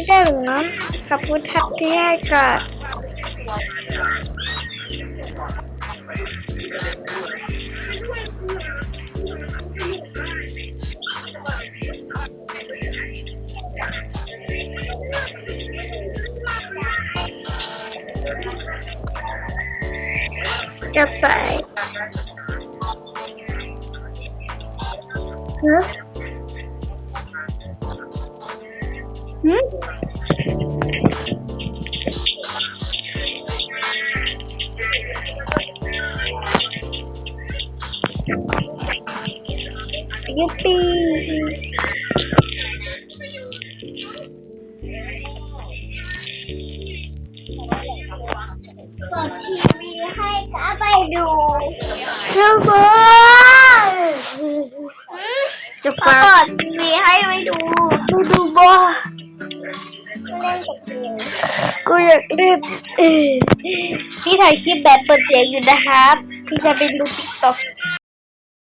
ไม่ได้หรือขอบคุณครับที่ให้ก่อนจะใส่ฮะ ยุปปี้เปิดทีวีให้ก้าไปดูซูเปอร์จะเปิฟังดทีวีให้ไปดูดูดูบอเล่น กูอยากเล่นพี่ถ่ายคลิปแบบเปิดเสียงอยู่นะครับ พี่จะไปดูติ๊กต็อก